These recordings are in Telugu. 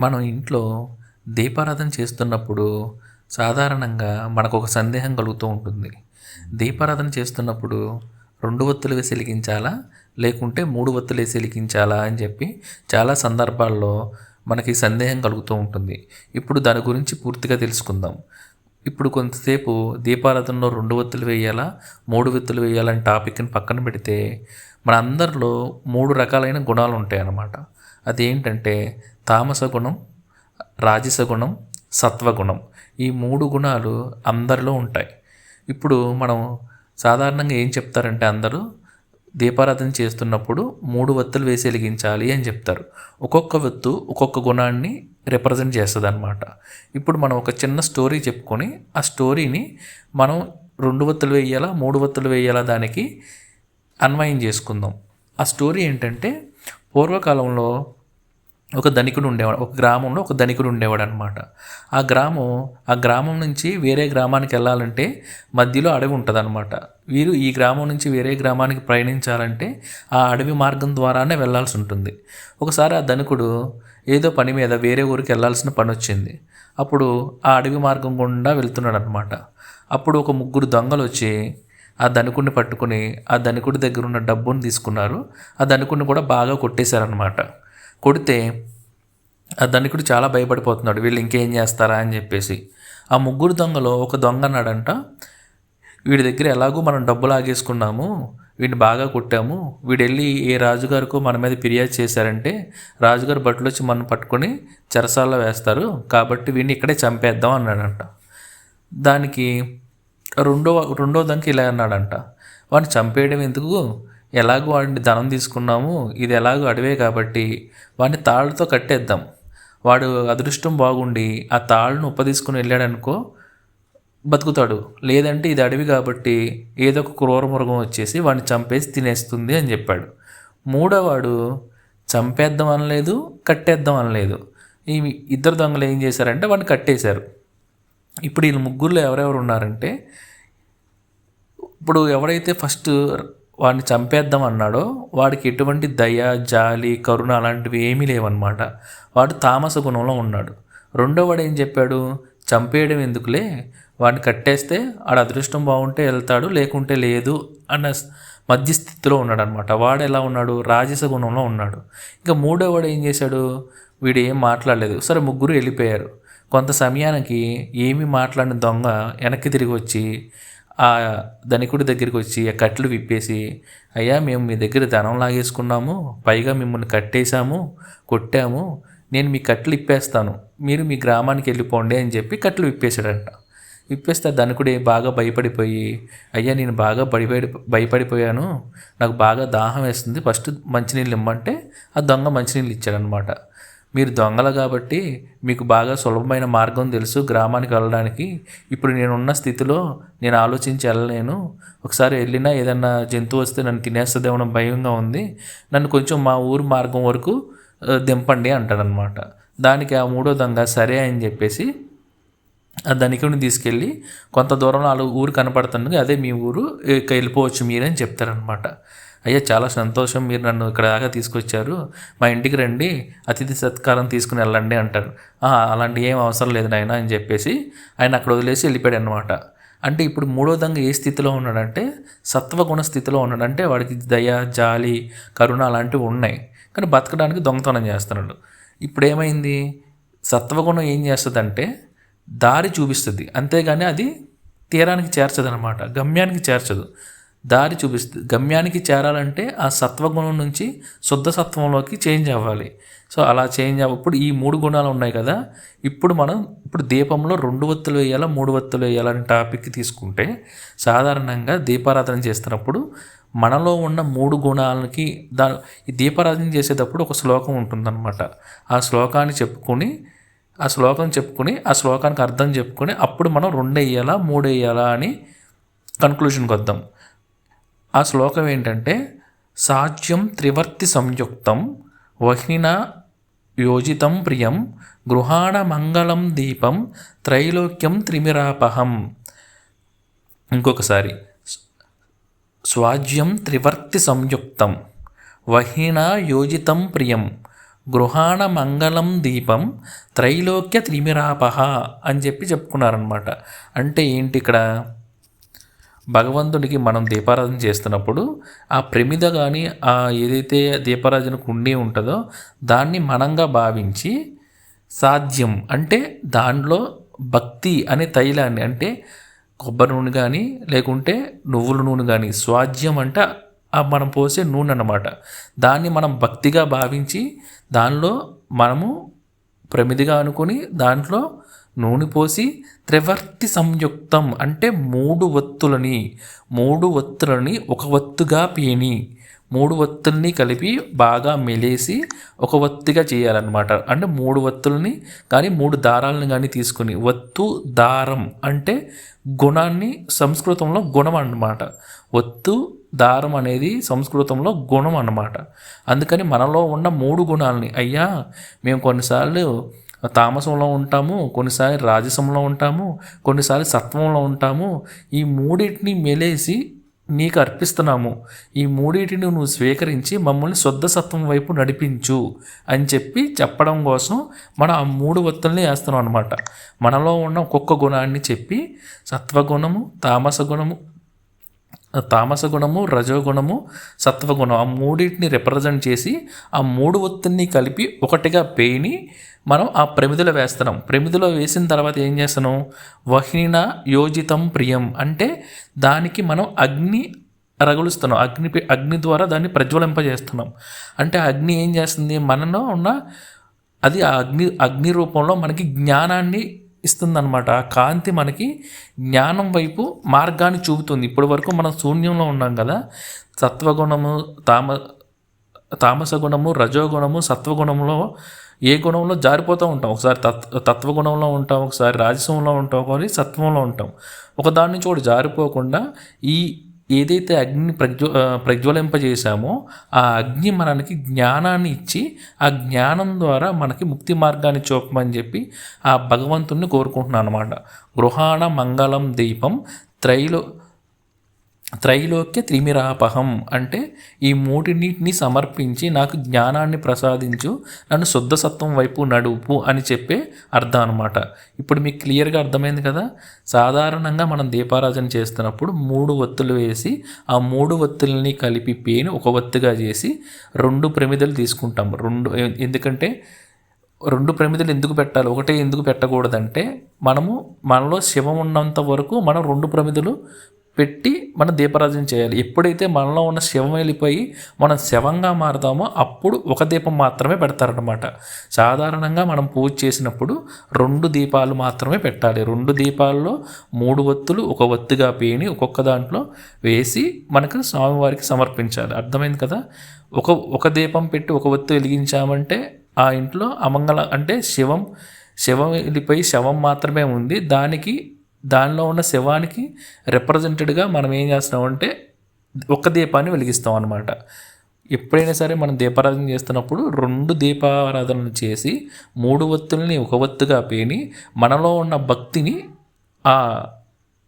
మనం ఇంట్లో దీపారాధన చేస్తున్నప్పుడు సాధారణంగా మనకు ఒక సందేహం కలుగుతూ ఉంటుంది. దీపారాధన చేస్తున్నప్పుడు రెండు ఒత్తులు వేసి వెలిగించాలా లేకుంటే మూడు ఒత్తులు వేసి వెలిగించాలా అని చెప్పి చాలా సందర్భాల్లో మనకి సందేహం కలుగుతూ ఉంటుంది. ఇప్పుడు దాని గురించి పూర్తిగా తెలుసుకుందాం. ఇప్పుడు కొంతసేపు దీపారాధనలో రెండు ఒత్తులు వేయాలా? మూడు ఒత్తులు వేయాలని టాపిక్ని పక్కన పెడితే మన అందరిలో మూడు రకాలైన గుణాలు ఉంటాయి అన్నమాట అదేంటంటే తామస గుణం రాజస గుణం సత్వగుణం ఈ మూడు గుణాలు అందరిలో ఉంటాయి. ఇప్పుడు మనం సాధారణంగా ఏం చెప్తారంటే అందరూ దీపారాధన చేస్తున్నప్పుడు మూడు వత్తులు వేసి వెలిగించాలి అని చెప్తారు. ఒక్కొక్క వత్తు ఒక్కొక్క గుణాన్ని రిప్రజెంట్ చేస్తుంది అనమాట ఇప్పుడు మనం ఒక చిన్న స్టోరీ చెప్పుకొని ఆ స్టోరీని మనం రెండు వత్తులు వేయాలా మూడు వత్తులు వేయాలా దానికి అన్వయం చేసుకుందాం. ఆ స్టోరీ ఏంటంటే పూర్వకాలంలో ఒక ధనికుడు ఉండేవాడు ఒక గ్రామంలో ఒక ధనికుడు ఉండేవాడు అనమాట ఆ గ్రామం ఆ గ్రామం నుంచి వేరే గ్రామానికి వెళ్ళాలంటే మధ్యలో అడవి ఉంటుంది అనమాట వీరు ఈ గ్రామం నుంచి వేరే గ్రామానికి ప్రయాణించాలంటే ఆ అడవి మార్గం ద్వారానే వెళ్ళాల్సి ఉంటుంది. ఒకసారి ఆ ధనికుడు ఏదో పని మీద వేరే ఊరికి వెళ్ళాల్సిన పని వచ్చింది అప్పుడు ఆ అడవి మార్గం గుండా వెళ్తున్నాడు అనమాట అప్పుడు ఒక ముగ్గురు దొంగలు వచ్చి ఆ ధనికుడిని పట్టుకుని ఆ ధనికుడి దగ్గర ఉన్న డబ్బుని తీసుకున్నారు. ఆ ధనికుడిని కూడా బాగా కొట్టేశారనమాట కొడితే ఆ ధనికుడు చాలా భయపడిపోతున్నాడు. వీళ్ళు ఇంకేం చేస్తారా అని చెప్పేసి. ఆ ముగ్గురు దొంగలో ఒక దొంగ అన్నాడంట వీడి దగ్గర ఎలాగో మనం డబ్బులు ఆగేసుకున్నాము వీడిని బాగా కొట్టాము వీడు వెళ్ళి ఏ రాజుగారికో మన మీద ఫిర్యాదు చేశారంటే రాజుగారు బట్టలు వచ్చి మనం పట్టుకొని చెరసాల్లో వేస్తారు. కాబట్టి వీడిని ఇక్కడే చంపేద్దాం అన్నాడంట. దానికి రెండో రెండో దంకి ఇలా అన్నాడంట. వాడిని చంపేయడం ఎందుకు? ఎలాగో వాడిని ధనం తీసుకున్నాము ఇది ఎలాగో అడవే కాబట్టి వాడిని తాళ్ళతో కట్టేద్దాం. వాడు అదృష్టం బాగుండి ఆ తాళ్ళను ఉపదీసుకుని వెళ్ళాడనుకో బతుకుతాడు. లేదంటే ఇది అడవి కాబట్టి ఏదో ఒక క్రూర మృగం వచ్చేసి వాడిని చంపేసి తినేస్తుంది అని చెప్పాడు. మూడోవాడు చంపేద్దాం అనలేదు కట్టేద్దాం అనలేదు. ఈ ఇద్దరు దొంగలు ఏం చేశారంటే వాడిని కట్టేశారు. ఇప్పుడు వీళ్ళు ముగ్గురులో ఎవరెవరు ఉన్నారంటే ఇప్పుడు ఎవరైతే ఫస్ట్ వాడిని చంపేద్దాం అన్నాడో వాడికి ఎటువంటి దయ జాలి కరుణ అలాంటివి ఏమీ లేవన్నమాట. వాడు తామస గుణంలో ఉన్నాడు. రెండో వాడు ఏం చెప్పాడు? చంపేయడం ఎందుకులే? వాడిని కట్టేస్తే వాడు అదృష్టం బాగుంటే వెళ్తాడు లేకుంటే లేదు అన్న మధ్యస్థితిలో ఉన్నాడు అనమాట వాడు ఎలా ఉన్నాడు? రాజస గుణంలో ఉన్నాడు. ఇంకా మూడో వాడు ఏం చేశాడు? వీడు ఏం మాట్లాడలేదు. సరే ముగ్గురు వెళ్ళిపోయారు. కొంత సమయానికి ఏమీ మాట్లాడిన దొంగ వెనక్కి తిరిగి వచ్చి ఆ ధనికుడి దగ్గరికి వచ్చి ఆ కట్లు విప్పేసి అయ్యా మేము మీ దగ్గర ధనం లాగేసుకున్నాము పైగా మిమ్మల్ని కట్టేశాము కొట్టాము నేను మీ కట్లు ఇప్పేస్తాను మీరు మీ గ్రామానికి వెళ్ళిపోండి అని చెప్పి కట్లు విప్పేశాడంట. విప్పేస్తే ధనుకుడే బాగా భయపడిపోయి అయ్యా నేను బాగా భయపడి భయపడిపోయాను నాకు బాగా దాహం వేస్తుంది ఫస్ట్ మంచినీళ్ళు ఇమ్మంటే ఆ దొంగ మంచినీళ్ళు ఇచ్చాడనమాట మీరు దొంగలు కాబట్టి మీకు బాగా సులభమైన మార్గం తెలుసు గ్రామానికి వెళ్ళడానికి. ఇప్పుడు నేనున్న స్థితిలో నేను ఆలోచించి వెళ్ళలేను. ఒకసారి వెళ్ళినా ఏదన్నా జంతువు వస్తే నన్ను తినేస్తుందేమో భయంగా ఉంది. నన్ను కొంచెం మా ఊరు మార్గం వరకు దింపండి అంటాడనమాట దానికి ఆ మూడో దొంగ సరే అని చెప్పేసి ఆ ధనికుడిని తీసుకెళ్ళి కొంత దూరంలో వాళ్ళు ఊరు కనపడుతుంది అదే మీ ఊరు ఇక వెళ్ళిపోవచ్చు మీరని చెప్తారనమాట అయ్యా చాలా సంతోషం మీరు నన్ను ఇక్కడ దాకా తీసుకొచ్చారు. మా ఇంటికి రండి అతిథి సత్కారం తీసుకుని వెళ్ళండి అంటారు. అలాంటి ఏం అవసరం లేదు నాయన అని చెప్పేసి ఆయన అక్కడ వదిలేసి వెళ్ళిపోయాడు అనమాట అంటే ఇప్పుడు మూడో దంగ ఏ స్థితిలో ఉన్నాడంటే సత్వగుణ స్థితిలో ఉన్నాడు. అంటే వాడికి దయ జాలి కరుణ అలాంటివి ఉన్నాయి. కానీ బతకడానికి దొంగతనం చేస్తున్నాడు. ఇప్పుడు ఏమైంది సత్వగుణం ఏం చేస్తుందంటే దారి చూపిస్తుంది. అంతేగాని అది తీరానికి చేర్చదు అనమాట గమ్యానికి చేర్చదు. దారి చూపిస్తుంది గమ్యానికి చేరాలంటే ఆ సత్వగుణం నుంచి శుద్ధ సత్వంలోకి చేంజ్ అవ్వాలి. సో అలా చేంజ్ అవ్వప్పుడు ఈ మూడు గుణాలు ఉన్నాయి కదా. ఇప్పుడు మనం ఇప్పుడు దీపంలో రెండు వత్తులు వేయాలా మూడు వత్తులు వేయాలని టాపిక్ తీసుకుంటే సాధారణంగా దీపారాధన చేస్తున్నప్పుడు మనలో ఉన్న మూడు గుణాలకి దా ఈ దీపారాధన చేసేటప్పుడు ఒక శ్లోకం ఉంటుందన్నమాట. ఆ శ్లోకాన్ని చెప్పుకొని ఆ శ్లోకం చెప్పుకొని ఆ శ్లోకానికి అర్థం చెప్పుకొని అప్పుడు మనం రెండు వేయాలా మూడు వేయాలా అని కన్క్లూషన్కి వద్దాం ఆ శ్లోకం ఏంటంటే సాధ్యం త్రివర్తి సంయుక్తం వహ్నిన యోజితం ప్రియం గృహాణ మంగళం దీపం త్రైలోక్యం త్రిమిరాపహం. ఇంకొకసారి స్వాజ్యం త్రివర్తి సంయుక్తం వహిణ యోజితం ప్రియం గృహాణ మంగళం దీపం త్రైలోక్య త్రిమిరాపహ అని చెప్పి చెప్పుకున్నారనమాట అంటే ఏంటి ఇక్కడ? భగవంతుడికి మనం దీపారాధన చేస్తున్నప్పుడు ఆ ప్రమిద కానీ ఆ ఏదైతే దీపారాధన కుండీ ఉంటుందో దాన్ని మనంగా భావించి సాధ్యం అంటే దానిలో భక్తి అనే తైలాన్ని అంటే కొబ్బరి నూనె కానీ లేకుంటే నువ్వుల నూనె కానీ స్వాధ్యం అంటే ఆ మనం పోసే నూనె అన్నమాట. దాన్ని మనం భక్తిగా భావించి దానిలో మనము ప్రమిదిగా అనుకుని దాంట్లో నూనె పోసి త్రివర్తి సంయుక్తం అంటే మూడు ఒత్తులని మూడు ఒత్తులని ఒక వత్తుగా పేని మూడు వత్తుల్ని కలిపి బాగా మెలేసి ఒక వత్తుగా చేయాలన్నమాట. అంటే మూడు వత్తుల్ని కానీ మూడు దారాలను కానీ తీసుకుని వత్తు దారం అంటే గుణాన్ని సంస్కృతంలో గుణం అన్నమాట. వత్తు దారం అనేది సంస్కృతంలో గుణం అన్నమాట. అందుకని మనలో ఉన్న మూడు గుణాలని అయ్యా మేము కొన్నిసార్లు తామసంలో ఉంటాము కొన్నిసార్లు రాజసంలో ఉంటాము కొన్నిసార్లు సత్వంలో ఉంటాము. ఈ మూడింటిని మెలేసి నీకు అర్పిస్తున్నాము. ఈ మూడింటిని నువ్వు స్వీకరించి మమ్మల్ని శుద్ధ సత్వం వైపు నడిపించు అని చెప్పి చెప్పడం కోసం మనం ఆ మూడు ఒత్తుల్ని వేస్తున్నాం అనమాట మనలో ఉన్న ఒక్కొక్క గుణాన్ని చెప్పి సత్వగుణము తామస గుణము తామస గుణము రజోగుణము సత్వగుణం ఆ మూడింటిని రిప్రజెంట్ చేసి ఆ మూడు ఒత్తుల్ని కలిపి ఒకటిగా పేని మనం ఆ ప్రమిదిలో వేస్తున్నాం. ప్రమిదిలో వేసిన తర్వాత ఏం చేస్తున్నాం? వహిన యోజితం ప్రియం. అంటే దానికి మనం అగ్ని రగులుస్తున్నాం. అగ్ని అగ్ని ద్వారా దాన్ని ప్రజ్వలింపజేస్తున్నాం. అంటే అగ్ని ఏం చేస్తుంది? మనలో ఉన్న అది ఆ అగ్ని అగ్ని రూపంలో మనకి జ్ఞానాన్ని ఇస్తుందన్నమాట. ఆ కాంతి మనకి జ్ఞానం వైపు మార్గాన్ని చూపుతుంది. ఇప్పటి వరకు మనం శూన్యంలో ఉన్నాం కదా. సత్వగుణము తామ తామస గుణము రజోగుణము సత్వగుణంలో ఏ గుణంలో జారిపోతూ ఉంటాం. ఒకసారి తత్ తత్వగుణంలో ఉంటాం ఒకసారి రాజసంలో ఉంటాం ఒకసారి సత్వంలో ఉంటాం. ఒక దాని నుంచి ఒకటి జారిపోకుండా ఈ ఏదైతే అగ్ని ప్రజ్వ ప్రజ్వలింపజేశామో ఆ అగ్ని మనకి జ్ఞానాన్ని ఇచ్చి ఆ జ్ఞానం ద్వారా మనకి ముక్తి మార్గాన్ని చూపమని చెప్పి ఆ భగవంతుణ్ణి కోరుకుంటున్నాను అనమాట గృహాణ మంగళం దీపం త్రైలో త్రైలోక్య త్రిమిరాపహం అంటే ఈ మూటిన్నిటిని సమర్పించి నాకు జ్ఞానాన్ని ప్రసాదించు నన్ను శుద్ధ సత్వం వైపు నడుపు అని చెప్పే అర్థం అనమాట ఇప్పుడు మీకు క్లియర్గా అర్థమైంది కదా? సాధారణంగా మనం దీపారాధన చేస్తున్నప్పుడు మూడు ఒత్తులు వేసి ఆ మూడు ఒత్తుల్ని కలిపి పేని ఒక ఒత్తుగా చేసి రెండు ప్రమిదలు తీసుకుంటాం. రెండు ఎందుకంటే రెండు ప్రమిదలు ఎందుకు పెట్టాలి? ఒకటే ఎందుకు పెట్టకూడదంటే మనము మనలో శివం ఉన్నంత వరకు మనం రెండు ప్రమిదలు పెట్టి మనం దీపారాధన చేయాలి. ఎప్పుడైతే మనలో ఉన్న శవం వెళ్ళిపోయి మనం శవంగా మారుతామో అప్పుడు ఒక దీపం మాత్రమే పెడతారనమాట సాధారణంగా మనం పూజ చేసినప్పుడు రెండు దీపాలు మాత్రమే పెట్టాలి. రెండు దీపాల్లో మూడు ఒత్తులు ఒక ఒత్తుగా పేని ఒక్కొక్క దాంట్లో వేసి మనకు స్వామివారికి సమర్పించాలి. అర్థమైంది కదా? ఒక ఒక దీపం పెట్టి ఒక ఒత్తు వెలిగించామంటే ఆ ఇంట్లో అమంగళ అంటే శివం శవం వెళ్ళిపోయి శవం మాత్రమే ఉంది. దానికి దానిలో ఉన్న శవానికి రిప్రజెంటెడ్గా మనం ఏం చేస్తున్నామంటే ఒక్క దీపాన్ని వెలిగిస్తాం అనమాట ఎప్పుడైనా సరే మనం దీపారాధన చేస్తున్నప్పుడు రెండు దీపారాధనలు చేసి మూడు ఒత్తుల్ని ఒక ఒత్తుగా పేని మనలో ఉన్న భక్తిని ఆ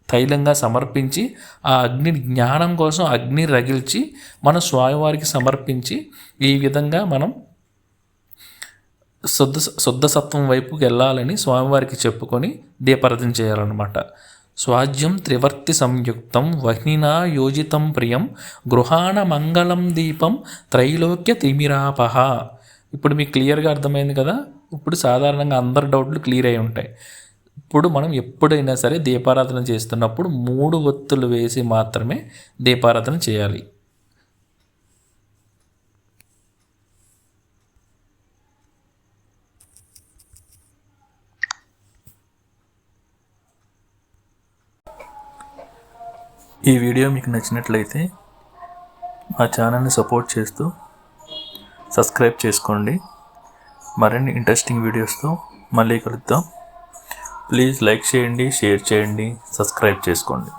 తైలంగా సమర్పించి ఆ అగ్ని జ్ఞానం కోసం అగ్ని రగిల్చి మన స్వామివారికి సమర్పించి ఈ విధంగా మనం శుద్ధ శుద్ధసత్వం వైపుకి వెళ్ళాలని స్వామివారికి చెప్పుకొని దీపారాధన చేయాలన్నమాట. స్వాజ్యం త్రివర్తి సంయుక్తం వహ్నినా యోజితం ప్రియం గృహాణ మంగళం దీపం త్రైలోక్య తిమిరాపహ. ఇప్పుడు మీకు క్లియర్గా అర్థమైంది కదా? ఇప్పుడు సాధారణంగా అందరి డౌట్లు క్లియర్ అయి ఉంటాయి. ఇప్పుడు మనం ఎప్పుడైనా సరే దీపారాధన చేస్తున్నప్పుడు మూడు ఒత్తులు వేసి మాత్రమే దీపారాధన చేయాలి. ఈ వీడియో మీకు నచ్చినట్లయితే మా ఛానల్ని సపోర్ట్ చేస్తూ సబ్స్క్రైబ్ చేసుకోండి. మరిన్ని ఇంట్రెస్టింగ్ వీడియోస్తో మళ్ళీ కలుద్దాం. ప్లీజ్ లైక్ చేయండి షేర్ చేయండి సబ్స్క్రైబ్ చేసుకోండి.